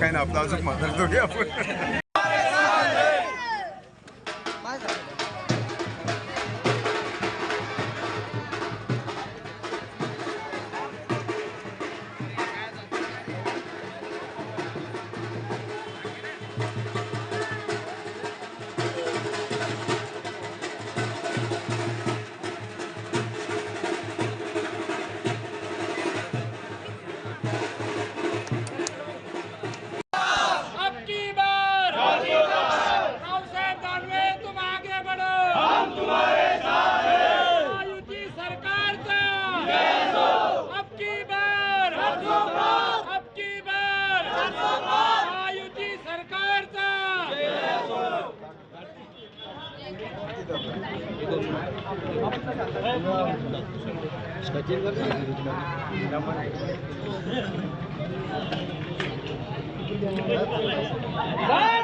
काही नाही आपला अजून मदत दोघे आपण. भारतीय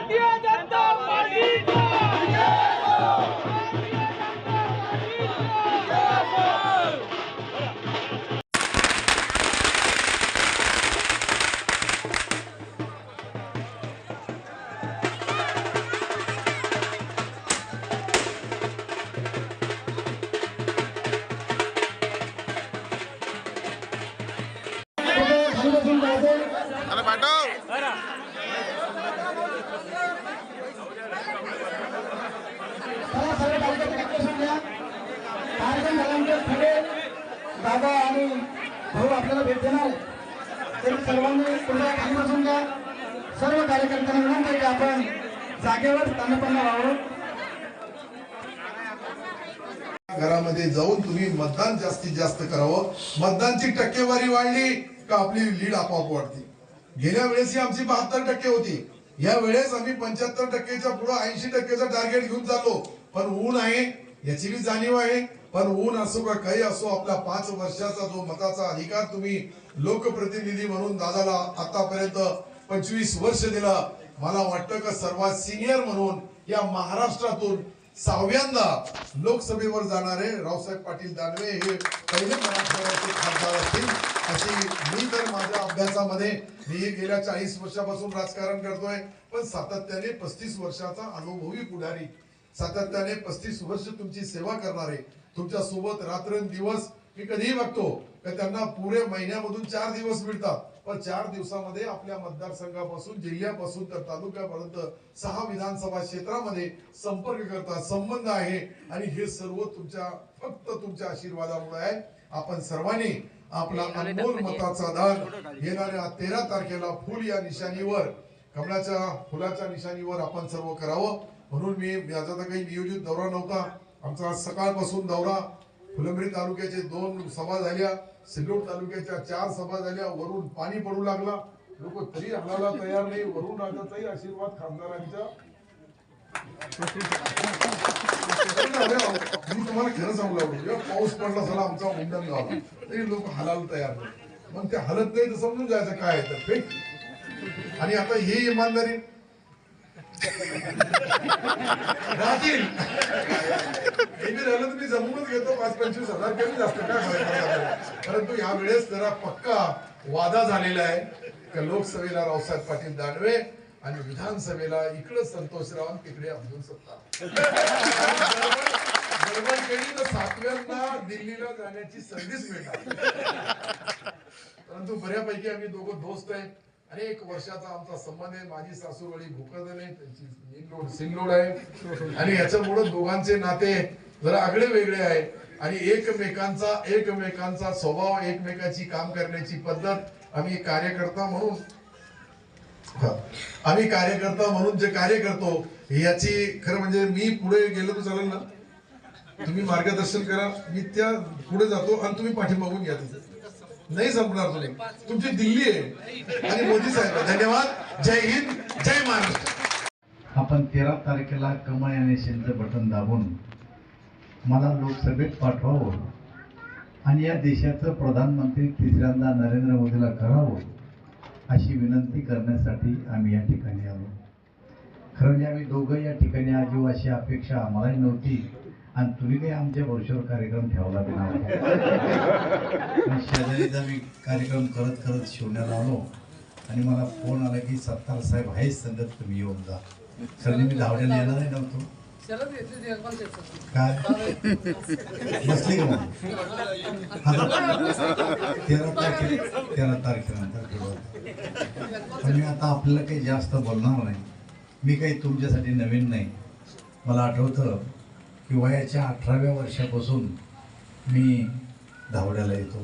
दादा आणि भाऊ आपल्याला भेट देणार. आहे. तरी सर्वांनी पुढे खाली बसून घ्या. सर्व कार्यकर्त्यांना विनंती आहे की आपण जागेवर तानपणा राहावं घरामध्ये जाऊन तुम्ही मतदान जास्तीत जास्त करावं. मतदानची टक्केवारी वाढली का आपली लीड आपोआप वाढते? गेल्या वेळेस ही आमची बहात्तर टक्के होती. या वेळेस आम्ही पंच्याहत्तर टक्केच्या पुढे ऐंशी टक्केचं टार्गेट घेऊन चाललो पण ऊन आहे याची बी जाणीव आहे. पण ऊन असो का काही असो आपला पाच वर्षाचा जो मताचा अधिकार तुम्ही लोकप्रतिनिधी म्हणून दादाला आतापर्यंत पंचवीस वर्ष दिलं. मला वाटतं का सर्वात सिनियर म्हणून या महाराष्ट्रातून सहाव्यांदा लोकसभेवर जाणारे रावसाहेब पाटील दानवे हे पहिले मराठवाड्याचे खासदार असतील. अशी मी तर माझ्या अभ्यासामध्ये मी गेल्या चाळीस वर्षापासून राजकारण करतोय. पण सातत्याने पस्तीस वर्षाचा अनुभवी पुढारी सातत्याने पस्तीस वर्ष तुमची सेवा करणारे तुमच्यासोबत रात्रंदिवस मी कधीही बघतो का त्यांना पुरे महिन्यामधून चार दिवस मिळतात. पण चार दिवसामध्ये आपल्या मतदारसंघापासून जिल्ह्यापासून तर तालुक्यापर्यंत सहा विधानसभा क्षेत्रामध्ये संपर्क करतात संबंध आहे. आणि हे सर्व तुमच्या फक्त तुमच्या आशीर्वादामुळे आहे. आपण सर्वांनी आपला अनमोल मताचा दान येणाऱ्या तेरा तारखेला फुल या निशाणीवर कमळाच्या फुलाच्या निशाणीवर आपण सर्व करावं. म्हणून मी याचा तर काही नियोजित दौरा नव्हता. आमचा सकाळपासून दौरा. फुलंब्री तालुक्याचे दोन सभा झाल्या सिल्लोड तालुक्याच्या चार सभा झाल्या वरून पाणी पडू लागला. लोक तरी हलायला तयार नाही वरून राजाचाही आशीर्वाद खासदारांच्या. मी तुम्हाला खरं सांगू लागलो जेव्हा पाऊस पडला झाला आमचा मुंडन गावला तरी लोक हलायला तयार नाही. मग ते हलत नाही तर समजून जायचं काय आहे तर आणि आता ही इमानदारी राहतील मी राहिलं तर मी जमूनच घेतो. पाच पंचवीस हजार कमी जास्त काय परंतु या वेळेस जरा पक्का वादा झालेला आहे का लोकसभेला रावसाहेब पाटील दानवे आणि विधानसभेला इकडे संतोषराव आणि तिकडे अब्दुल सत्ता गडबड केली तर सातव्यांना दिल्लीला जाण्याची संधीच मिळणार परंतु बऱ्यापैकी आम्ही दोघं दोस्त आहे. अनेक वर्षाचा आमचा संबंध आहे. माझी सासूवाळी भोकरदन आहे. त्यांची निंगलोड सिंगलोड आहे. आणि याच्यामुळे दोघांचे नाते जरा आगळे वेगळे आहे. आणि एकमेकांचा एकमेकांचा स्वभाव एकमेकांची काम करण्याची पद्धत आम्ही कार्यकर्ता म्हणून आम्ही कार्यकर्ता म्हणून जे कार्य करतो याची खरं म्हणजे मी पुढे गेलो तर चालेल ना? तुम्ही मार्गदर्शन करा. मी त्या पुढे जातो आणि तुम्ही पाठीमागून घ्या तिथे. नाही संपणार तुम्ही तुमची दिल्ली आहे. आणि मोदी साहेब धन्यवाद. जय हिंद जय महाराष्ट्र. आपण तेरा तारखेला कमळ आणि निशाणीचं बटन दाबून मला लोकसभेत पाठवावं आणि या देशाचं प्रधानमंत्री तिसऱ्यांदा नरेंद्र मोदीला करावं अशी विनंती करण्यासाठी आम्ही या ठिकाणी आलो. खरं म्हणजे आम्ही दोघं या ठिकाणी आजीव अशी अपेक्षा आम्हालाही नव्हती. आणि तुम्ही काही आमच्या वर्षावर कार्यक्रम ठेवला पण शेजारीच आम्ही कार्यक्रम करत करत शिवण्यात आलो. आणि मला फोन आला की सत्तार साहेब आहेच संगत तुम्ही येऊन जा. सर मी धावड्याला येणार आहे नव्हतो. काय? बसली का मग? तेरा तारखे तेरा तारखेनंतर. पण मी आता आपल्याला काही जास्त बोलणार नाही. मी काही तुमच्यासाठी नवीन नाही. मला आठवतं की वयाच्या अठराव्या वर्षापासून मी धावड्याला येतो.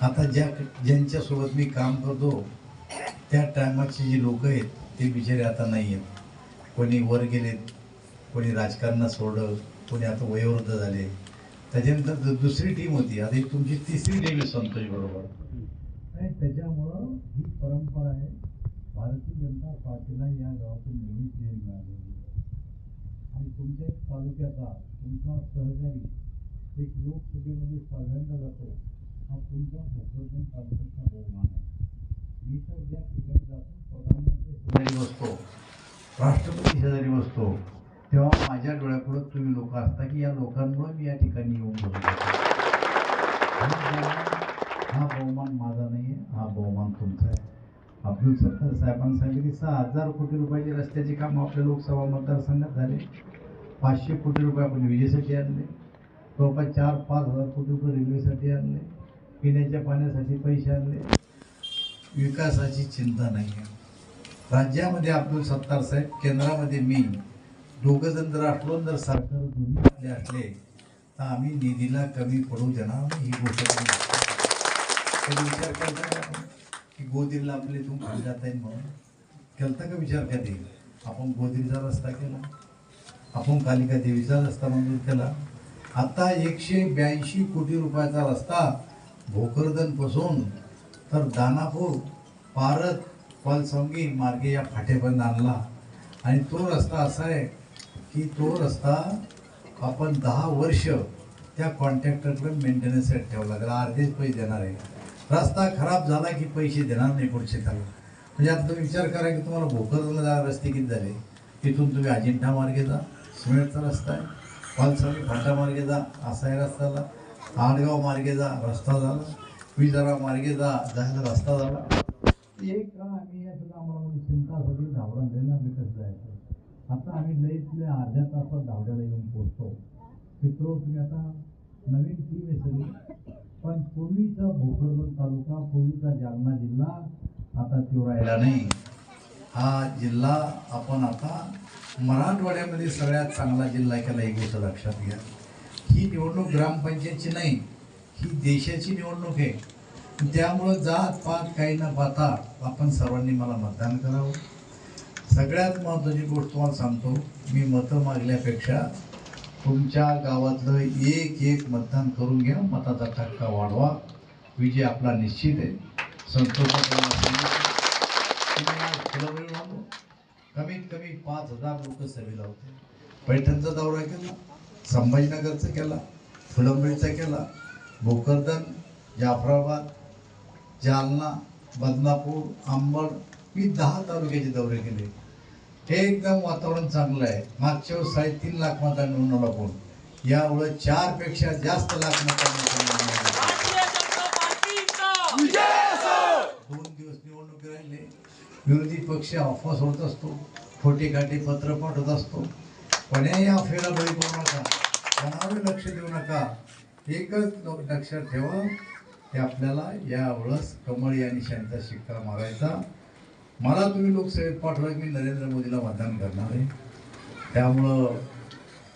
आता ज्या ज्यांच्यासोबत मी काम करतो त्या टायमाची जी लोक आहेत ते बिचारे आता नाही आहेत. कोणी वर गेलेत कोणी राजकारणात सोडलं कोणी आता वयोवृद्ध झाले. त्याच्यानंतर दु- दुसरी टीम होती. आता ही तुमची तिसरी टीम आहे संतोष बरोबर. त्याच्यामुळं ही परंपरा आहे. भारतीय जनता पार्टीला या गावातून नेहमीच यश आहे. आणि तुमच्या एक तालुक्याचा तुमचा सहकारी एक लोकसभेमध्ये सगळ्यांदा जातो. हा तुमचा भोकरदन तालुक्याचा बहुमान आहे. मी तर ज्या ठिकाणी जातो प्रधानमंत्री शेजारी बसतो. राष्ट्रपती शेजारी बसतो. तेव्हा माझ्या डोळ्यापुढं तुम्ही लोक असता की या लोकांमुळे मी या ठिकाणी येऊन बसतो. हा बहुमान माझा नाही आहे हा बहुमान तुमचा आहे. अब्दुल सत्तार साहेबांनी सांगितले सहा हजार कोटी रुपयाची रस्त्याची कामं आपल्या लोकसभा मतदारसंघात झाले. पाचशे कोटी रुपये आपण विजेसाठी आणले. जवळपास चार पाच हजार कोटी रुपये रेल्वेसाठी आणले. पिण्याच्या पाण्यासाठी पैसे आणले. विकासाची चिंता नाही आहे. राज्यामध्ये अब्दुल सत्तार साहेब केंद्रामध्ये मी दोघं जण जर असलो जर सरकार दोन्ही आपले असले तर आम्ही निधीला कमी पडू देणार ही गोष्ट विचार करता की गोदीला आपले इथून खाली जाता येईल म्हणून. केलता का विचार कधी आपण गोदीचा रस्ता केला. आपण कालिका देवीचा रस्ता मंजूर केला. आता एकशे ब्याऐंशी कोटी रुपयाचा रस्ता भोकरदनपासून तर दानापूर पारत पलसंगी मार्गे या फाटेपर्यंत आणला. आणि तो रस्ता असा आहे की तो रस्ता आपण दहा वर्ष त्या कॉन्ट्रॅक्टरकडे मेंटेनन्ससाठी ठेवला. त्याला अर्धेच पैसे देणार आहे. रस्ता खराब झाला की पैसे देणार नाही पुढचे त्याला. म्हणजे आता तुम्ही विचार करा की तुम्हाला भोकरला जा रस्ते किती झाले? तिथून तुम्ही अजिंठा मार्गे जा सिमेंटचा रस्ता आहे. पालसाळी फाटा मार्गे जा असा आहे रस्त्याला आडगाव मार्गे जा रस्ता झाला. विजारा मार्गे जा जायला रस्ता झाला. एक काळ आम्ही या सुद्धा आम्हाला म्हणजे चिंता सगळी धावडा जाईल आम्ही कसं जायचं. आता आम्ही लईतल्या अर्ध्या तासात धावड्याला येऊन पोहोचतो. मित्र तुम्ही आता नवीन टीम आहे सगळी. पण पूर्वीचा भोकरदन तालुका पूर्वीचा जालना जिल्हा आता तो राहिला नाही. हा जिल्हा आपण आता मराठवाड्यामध्ये सगळ्यात चांगला जिल्हा केला एक गोष्ट लक्षात घ्या. ही निवडणूक ग्रामपंचायतची नाही ही देशाची निवडणूक आहे. त्यामुळं जात पात काही न पाहता आपण सर्वांनी मला मतदान करावं. सगळ्यात महत्त्वाची गोष्ट तुम्हाला सांगतो मी मतं मागल्यापेक्षा तुमच्या गावातलं एक एक मतदान करून घ्या मताचा टक्का वाढवा. विजय आपला निश्चित आहे. संतोष कमीत कमी पाच हजार लोक सभेला होते. पैठणचा दौरा केला संभाजीनगरचा केला फुलंबरीचा केला भोकरदन जाफराबाद जालना बदनापूर अंबड मी दहा तालुक्याचे दौरे केले. हे एकदम वातावरण चांगलं आहे. मागच्या वेळेस साडेतीन लाख मतांनी निवडून आला कोण यावेळेस चारपेक्षा जास्त लाख मतांनी दोन दिवस निवडणुकी राहिले. विरोधी पक्ष अफवा सोडत असतो. खोटे खाटे पत्र पाठवत असतो. पण या अफेला बळी पडू नका. कोणावर लक्ष देऊ नका. एकच लक्षात ठेवा. की आपल्याला यावेळेस कमळ या निशांचा शिक्का मारायचा. मला तुम्ही लोकसेवेत पाठवा की मी नरेंद्र मोदीला मतदान करणार आहे. त्यामुळं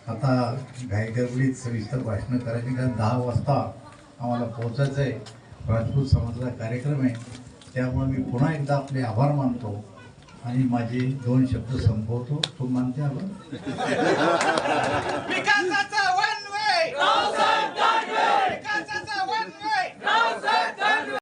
आता घाईगरबडीत सविस्तर भाषणं करायची कारण दहा वाजता आम्हाला पोहोचायचं आहे. राजपूत समाजाचा कार्यक्रम आहे. त्यामुळे मी पुन्हा एकदा आपले आभार मानतो आणि माझे दोन शब्द संपवतो. तू मानते आभार